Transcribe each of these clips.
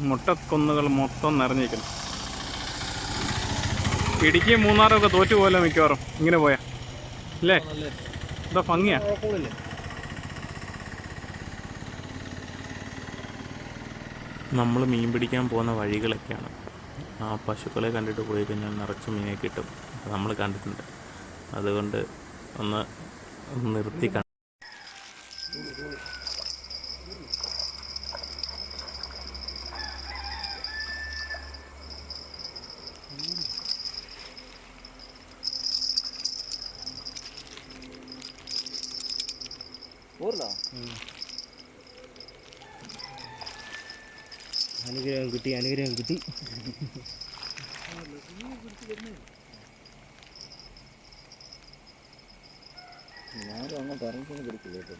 മുട്ടക്കുന്നുകൾ മൊത്തം നിറഞ്ഞിരിക്കുന്നു. ഇടുക്കി മൂന്നാറൊക്കെ തോറ്റു പോയല്ലോ മിക്കവാറും. ഇങ്ങനെ പോയാ. അല്ലേ? എന്താ ഭംഗിയാ? നമ്മൾ മീൻ പിടിക്കാൻ പോകുന്ന വഴികളൊക്കെയാണ്. ആ പശുക്കളെ കണ്ടിട്ട് പോയി കഴിഞ്ഞാൽ നിറച്ച് മീനെ കിട്ടും. നമ്മൾ കണ്ടിട്ടുണ്ട്. അതുകൊണ്ട് ഒന്ന് നിർത്തി അനുഗ്രഹം കിട്ടി അനുഗ്രഹം കിട്ടി. ഞാനും അങ്ങോട്ട് ഇറങ്ങിക്കൊന്നും പിടിക്കില്ല കേട്ടോ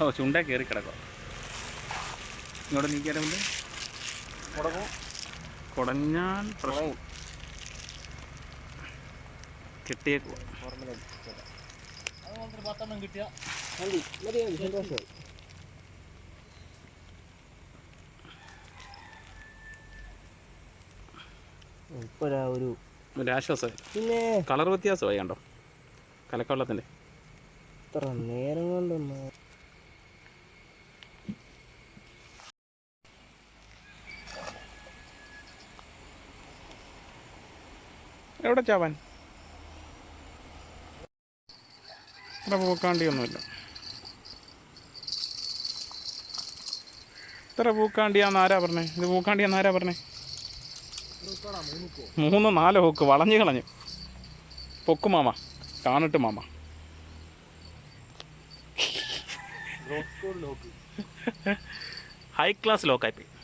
ഓ ചുണ്ട കയറി കിടക്കുക ഇങ്ങോട്ട് നീക്കിയാലും കുടഞ്ഞാൽ പ്രശ്നം. കെട്ടിയേക്കുക ഒരു ഒരു ആശ്വാസമായി പിന്നെ? കളർ വ്യത്യാസമായി കണ്ടോ? കലക്കവെള്ളത്തിന്റെ. ഇത്ര നേരം കൊണ്ടൊന്ന് എവിടെ ചാവാൻ? ഇവിടെ പൂക്കാണ്ടിയൊന്നുമില്ല. ഇത്ര പൂക്കാണ്ടിയാന്ന് ആരാ പറഞ്ഞേ? ഇത് പൂക്കാണ്ടിയാന്ന് ആരാ പറഞ്ഞേ? മൂന്ന് നാല് ഹൂക്ക് വളഞ്ഞു കളഞ്ഞു. പൊക്കു മാമ കാണിട്ട് മാമ. ഹൈ ക്ലാസ് ലോക്കായി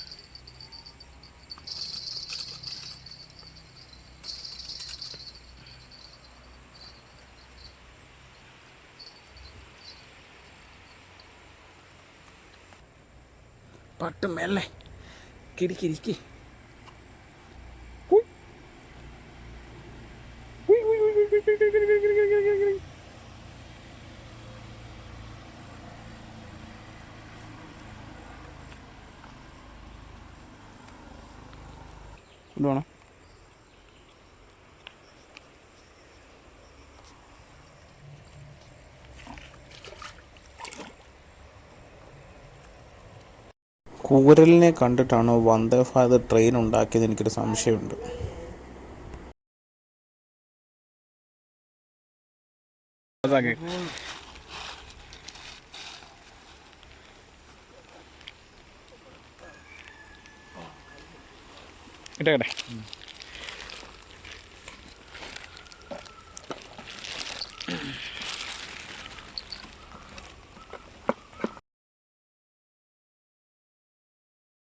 പട്ട് മെല്ലെ കിരിക്കിരിക്കി കൊണ്ടുപോകണം കൂരലിനെ കണ്ടിട്ടാണോ വന്ദേ ഭാരത് ട്രെയിൻ ഉണ്ടാക്കിയത് എനിക്കൊരു സംശയമുണ്ട്. ഇട്ടേ